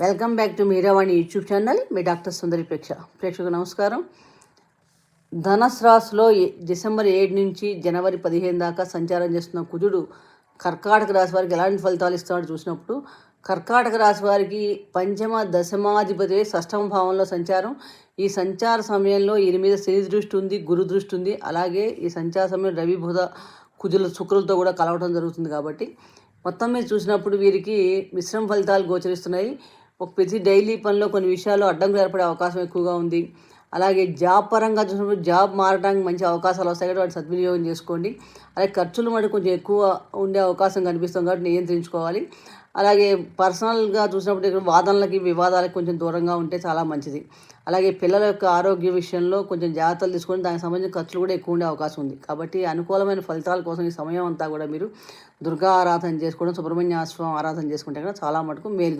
Welcome back to Meeravani YouTube channel. Me doctor Sundari ప్రేక్ష. ప్రేక్షకు నమస్కారం. ధనస్ రాశిలో డిసెంబర్ ఏడు నుంచి జనవరి పదిహేను దాకా సంచారం చేస్తున్న కుజుడు కర్కాటక రాశి వారికి ఎలాంటి ఫలితాలు ఇస్తాడో చూసినప్పుడు కర్కాటక రాశి వారికి పంచమ దశమాధిపతి షష్టమ భావంలో సంచారం. ఈ సంచార సమయంలో వీరి మీద శని దృష్టి ఉంది గురు దృష్టి ఉంది. అలాగే ఈ సంచార సమయం రవి బుధ కుజుల శుక్రులతో కూడా కలవటం జరుగుతుంది కాబట్టి మొత్తం మీద చూసినప్పుడు వీరికి మిశ్రమ ఫలితాలు గోచరిస్తున్నాయి. ప్రతి డైలీ పనిలో కొన్ని విషయాలు అడ్డంకులు ఏర్పడే అవకాశం ఎక్కువగా ఉంది. అలాగే జాబ్ పరంగా చూసినప్పుడు జాబ్ మారడానికి మంచి అవకాశాలు వస్తాయి కాబట్టి వాటి సద్వినియోగం చేసుకోండి. అలాగే ఖర్చులు మటు కొంచెం ఎక్కువ ఉండే అవకాశం కనిపిస్తుంది కాబట్టి నియంత్రించుకోవాలి. అలాగే పర్సనల్గా చూసినప్పుడు ఇక్కడ వాదనలకి వివాదాలకి కొంచెం దూరంగా ఉంటే చాలా మంచిది. అలాగే పిల్లల యొక్క ఆరోగ్య విషయంలో కొంచెం జాగ్రత్తలు తీసుకొని దానికి సంబంధించిన ఖర్చులు కూడా ఎక్కువ ఉండే అవకాశం ఉంది. కాబట్టి అనుకూలమైన ఫలితాల కోసం ఈ సమయం అంతా కూడా మీరు దుర్గా ఆరాధన చేసుకోవడం సుబ్రహ్మణ్య ఆశ్రమం ఆరాధన చేసుకుంటే కూడా చాలా మటుకు మేలు